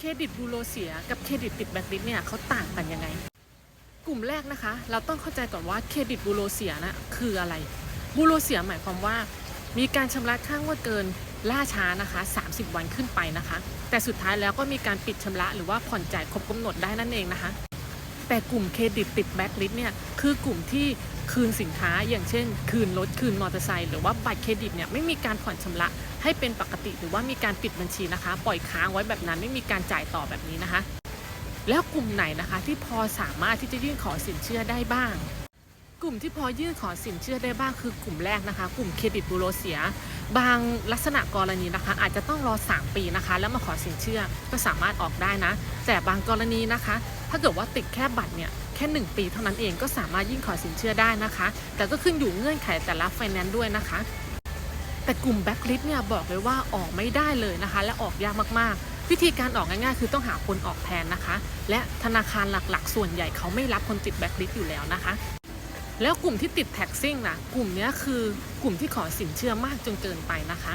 เครดิตบูโรเสียกับเครดิตติดแบล็คลิสต์เนี่ยเขาต่างกันยังไง กลุ่มแรกนะคะ เราต้องเข้าใจก่อนว่าเครดิตบูโรเสียนะคืออะไรบูโรเสียหมายความว่า มีการชำระค่างวดเกินล่าช้านะคะ 30 วันขึ้นไปนะคะ แต่สุดท้ายแล้วก็มีการปิดชำระหรือว่าผ่อนจ่ายครบกำหนดได้นั่นเองนะคะ แต่กลุ่มเครดิตติดแบ็คลิสต์เนี่ยคือกลุ่มที่คืนสินค้าอย่างเช่น คืนรถคืนมอเตอร์ไซค์หรือว่าบัตรเครดิตเนี่ยไม่มีการผ่อนชำระให้เป็นปกติ หรือว่ามีการปิดบัญชีนะคะ ปล่อยค้างไว้แบบนั้นไม่มีการจ่ายต่อแบบนี้นะคะ แล้วกลุ่มไหนนะคะที่พอสามารถที่จะยื่นขอสินเชื่อได้บ้าง กลุ่มที่พอยื่นขอสินเชื่อได้บ้างคือกลุ่มแรกนะคะ กลุ่มเครดิตบูโรเสีย บางลักษณะกรณีนะคะ อาจจะต้องรอ 3 ปีนะคะ แล้วมาขอสินเชื่อก็สามารถออกได้นะ แต่บางกรณีนะคะ ถ้าเกิดว่าติดแค่บัตรเนี่ยแค่ 1 ปีเท่านั้นเองก็สามารถยื่นขอสินเชื่อได้นะคะ แต่ก็ขึ้นอยู่เงื่อนไขแต่ละไฟแนนซ์ด้วยนะคะ แต่กลุ่มแบ็คลิสเนี่ยบอกเลยว่าออกไม่ได้เลยนะคะ และออกยากมากๆ วิธีการออกง่ายๆ คือต้องหาคนออกแทนนะคะ และธนาคารหลักๆ ส่วนใหญ่เขาไม่รับคนติดแบ็คลิสอยู่แล้วนะคะ แล้วกลุ่มที่ติดแท็กซิ่งนะกลุ่มนี้คือกลุ่มที่ขอสินเชื่อมากจนเกินไปนะคะ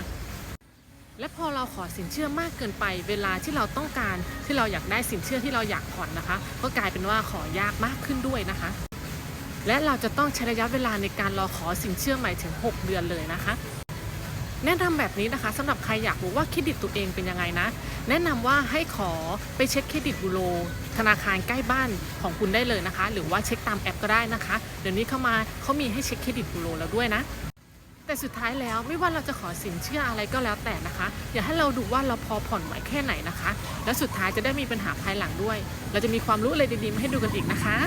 และพอเราขอสินเชื่อมากเกินไป เวลาที่เราต้องการที่เราอยากได้สินเชื่อที่เราอยากผ่อนนะคะ ก็กลายเป็นว่าขอยากมากขึ้นด้วยนะคะ และเราจะต้องใช้ระยะเวลาในการรอขอสินเชื่อใหม่ถึง 6 เดือนเลยนะคะ แนะนำแบบนี้นะคะสำหรับใครอยากรู้ว่าเครดิตตัวเองเป็นยังไงนะ แนะนำว่าให้ขอไปเช็คเครดิตบูโรธนาคารใกล้บ้านของคุณได้เลยนะคะ หรือว่าเช็คตามแอปก็ได้นะคะ เดี๋ยวนี้เข้ามาเขามีให้เช็คเครดิตบูโรแล้วด้วยนะ แต่สุดท้ายแล้วไม่ว่าเราจะขอสินเชื่ออะไรก็แล้วแต่นะคะ อย่าให้เราดูว่าเราพอผ่อนไหวแค่ไหนนะคะ แล้วสุดท้ายจะได้มีปัญหาภายหลังด้วย เราจะมีความรู้อะไรดีๆมาให้ดูกันอีกนะคะ